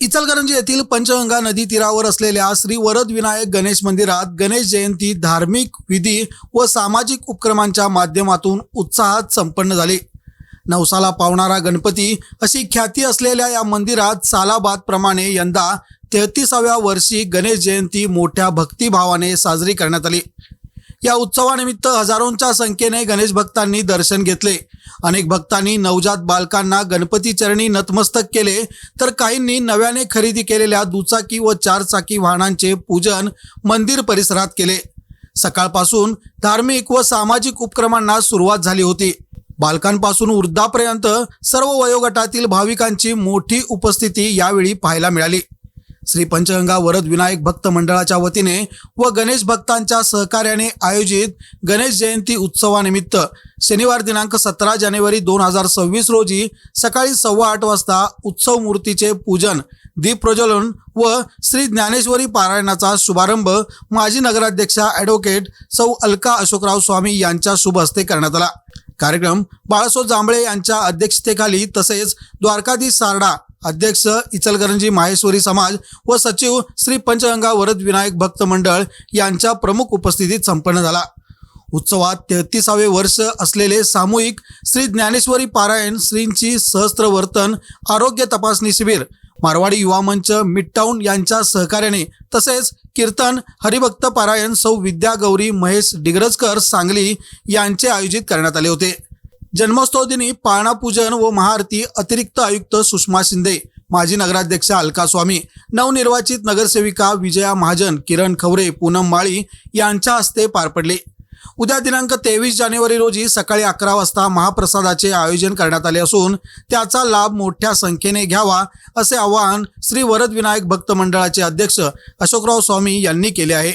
इचलकरंजी येथील पंचगंगा नदी तीरावर असलेल्या श्री वरद विनायक गणेश मंदिरात गणेश जयंती धार्मिक विधी व सामाजिक उपक्रमांच्या माध्यमातून उत्साहात संपन्न झाली. नवसाला पावणारा गणपती अशी ख्याती असलेल्या या मंदिरात सालाबाद प्रमाणे यंदा तेहतीसाव्या वर्षी गणेश जयंती मोठ्या भक्तिभावाने साजरी करण्यात आली. या उत्सवानिमित्त हजारोंच्या संख्येने गणेश भक्तांनी दर्शन घेतले. अनेक भक्तांनी नवजात बालकांना गणपती चरणी नतमस्तक केले. तर काहींनी नव्याने खरेदी केलेल्या दुचाकी व चारचाकी वाहनांचे पूजन मंदिर परिसरात केले. सकाळपासून धार्मिक व सामाजिक उपक्रमांना सुरुवात झाली होती. बालकांपासून वृद्धापर्यंत सर्व वयोगटातील भाविकांची मोठी उपस्थिती यावेळी पाहायला मिळाली. श्री पंचगंगा वरद विनायक भक्त मंडळाच्या वतीने व गणेश भक्तांच्या सहकार्याने आयोजित गणेश जयंती उत्सवानिमित्त शनिवार दिनांक सतरा जानेवारी दोन हजार सव्वीस रोजी सकाळी सव्वा आठ वाजता उत्सव मूर्तीचे पूजन दीप प्रज्वलन व श्री ज्ञानेश्वरी पारायणाचा शुभारंभ माजी नगराध्यक्षा ॲडव्होकेट सौ अलका अशोकराव स्वामी यांच्या शुभ हस्ते करण्यात आला. कार्यक्रम बाळासो जांभळे यांच्या अध्यक्षतेखाली तसेच द्वारकाधीश सारडा अध्यक्ष इचलकरंजी माहेश्वरी समाज व सचिव श्री पंचगंगा वरद विनायक भक्त मंडळ यांच्या प्रमुख उपस्थितीत संपन्न झाला. उत्सवात तेहतीसावे वर्ष असलेले सामूहिक श्री ज्ञानेश्वरी पारायण श्रींची सहस्त्रवर्तन आरोग्य तपासणी शिबिर मारवाडी युवा मंच मिडटाऊन यांच्या सहकार्याने तसेच कीर्तन हरिभक्त पारायण सौ विद्या गौरी महेश डिग्रजकर सांगली यांचे आयोजित करण्यात आले होते. जन्मोत्सव दिनी पाळणा पूजन व महाआरती अतिरिक्त आयुक्त सुषमा शिंदे माजी नगराध्यक्ष अलका स्वामी नवनिर्वाचित नगरसेविका विजया महाजन किरण खवरे पूनम माळी यांच्या हस्ते पार पडले. उद्या दिनांक तेवीस जानेवारी रोजी सकाळी अकरा वाजता महाप्रसादाचे आयोजन करण्यात आले असून त्याचा लाभ मोठ्या संख्येने घ्यावा असे आवाहन श्री वरद विनायक भक्त मंडळाचे अध्यक्ष अशोकराव स्वामी यांनी केले आहे.